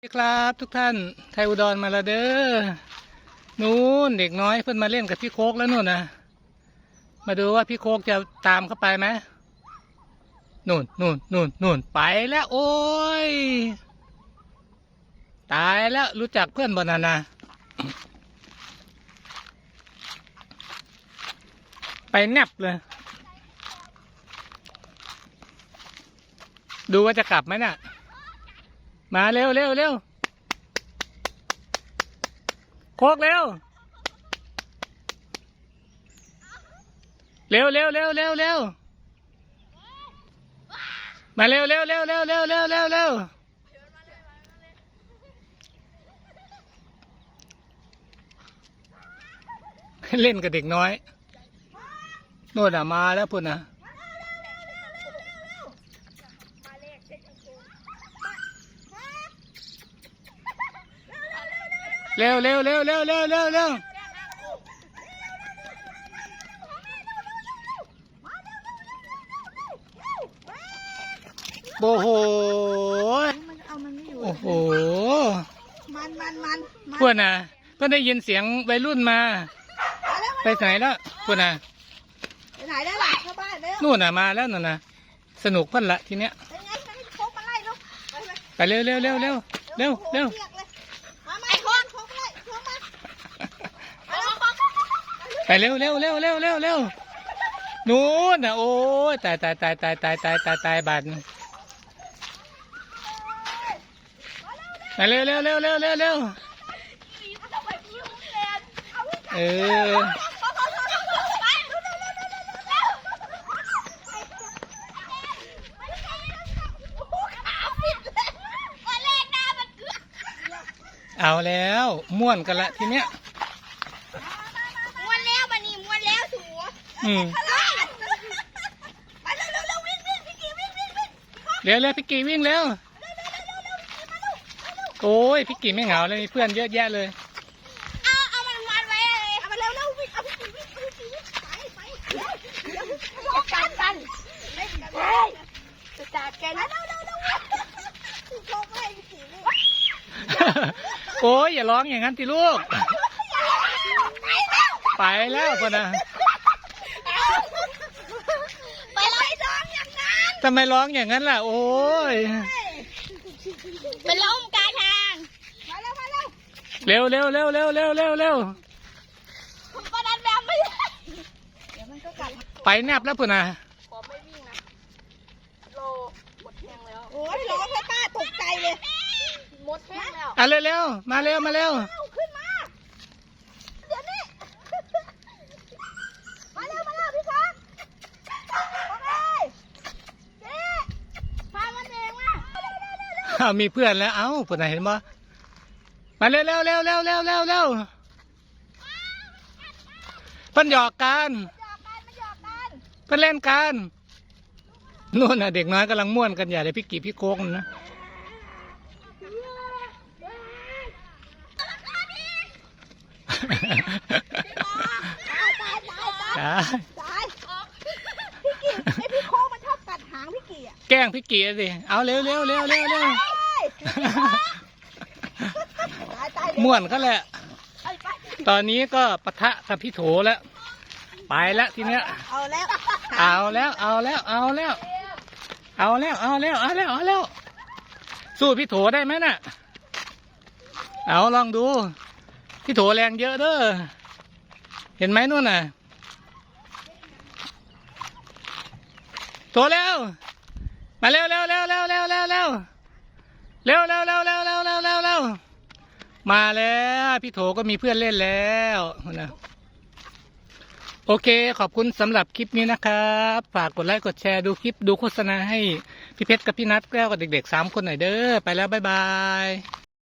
สวัสดีครับทุกท่านไทยอุดรมาแล้วเด้อนู้นเด็กน้อยเพิ่นมาเล่นกับพี่โคกแล้วนู่นนะมาดูว่าพี่โคกจะตามเข้าไปไหมนู่นนู่นนู่นนู่นไปแล้วโอ้ยตายแล้วรู้จักเพื่อนบนนานะไปแนบเลย ดูว่าจะกลับไหมน่ะ มาเร็วเร็วเร็วโคกเร็ว เร็วเร็วเร็วเร็วเร็วมาเร็วเร็วเร็วเร็วเร็วเร็วเร็วเร็วเล่นกับเด็กน้อย โน่นอะมาแล้วพุ่นอะ เร็วเร็วเร็วเร็วเร็วเร็วเร็วโอ้โห มันเอามันไม่อยู่โอ้โห มันมันมันมันพวกน่ะก็ได้ยินเสียงวัยรุ่นมา มาแล้วไปไหนแล้วพวกน่ะ ไปไหนได้ล่ะเข้าบ้านเร็วนู่นน่ะมาแล้วนู่นน่ะ สนุกเพิ่นละทีเนี้ยไปไงไปโคกมาไล่ลูกไปไปไปเร็วเร็วเร็วเร็วเร็วเร็วรียกเลยมามาไอ้โคกโคกมาไล่โคกมาไปแล้วโคก ไปเร็วเร็วเร็วเร็วเร็วเร็วนู่นนะโอ้ยตายตายตายตายตายตายตายตายบาดไปเร็วเร็วเร็วเร็วเร็วเร็วเออเอาแล้ว ม่วนกันละทีเนี้ย เร็วเร็วพี่กีวิ่งเร็วโอ้ยพี่กีไม่เหงาเลยมีเพื่อนเยอะแยะเลยโอ้ยอย่าร้องอย่างนั้นสิลูก ไปแล้วพ่อนะ ทำไมร้องอย่างนั้นล่ะ โอ้ย เป็นลมกลางทาง มาแล้วมาแล้วเร็วเร็วเร็วเร็วเร็วเร็วเร็วผมก็ดันแบบไม่ได้เดี๋ยวมันก็กลับไปแนบแล้วพอนะขอไม่วิ่งนะโลหมดแห้งแล้ว โอ้ยร้องให้ป้าตกใจเลย หมดแห้งแล้วอะเร็วเร็วมาเร็วมาเร็ว เอาขึ้นมา เดี๋ยวนี้ มาเร็วมาเร็วพี่ช้างโอเคเจ๊พามันเองมาเร็วเร็วเร็วเร็ว อ้าว มีเพื่อนแล้ว เอ้าพอนะเห็นปะมาเร็วเร็วเร็วเร็วเร็วเร็วเร็วเพิ่นหยอกกันหยอกกันมันหยอกกันเพิ่นเล่นกันนู่นน่ะเด็กน้อยกำลังม่วนกันใหญ่เลยพี่กีพี่โค้งนะ ตายตายตายตาย จ้า ตายพี่กี่ไอพี่โค้งมันชอบกัดหางพี่กี่อะ แก ล้งพี่กีสิ เอาเร็วเร็วเร็วเร็วเร็วตายตายม่วนก็แหละไปไปตอนนี้ก็ปะทะกับพี่โถแล้ว ไปแล้วทีเนี้ย เอาแล้ว เอาแล้ว เอาแล้ว เอาแล้ว เอาแล้ว เอาแล้ว เอาแล้ว เอาแล้ว สู้พี่โถได้ไหมน่ะ เอาลองดู พี่โถแรงเยอะเด้อ เห็นไหมนู่นน่ะโถเร็ว มาเร็วเร็วเร็วเร็วเร็วเร็วเร็วเร็วเร็วเร็วเร็วเร็วเร็วเร็วเร็วมาแล้วพี่โถก็มีเพื่อนเล่นแล้วนะโอเค ขอบคุณสำหรับคลิปนี้นะครับฝากกดไลค์กดแชร์ดูคลิปดูโฆษณาให้พี่เพชรกับพี่นัทแก้วกับเด็กๆสามคนหน่อยเด้อไปแล้วบ๊ายบาย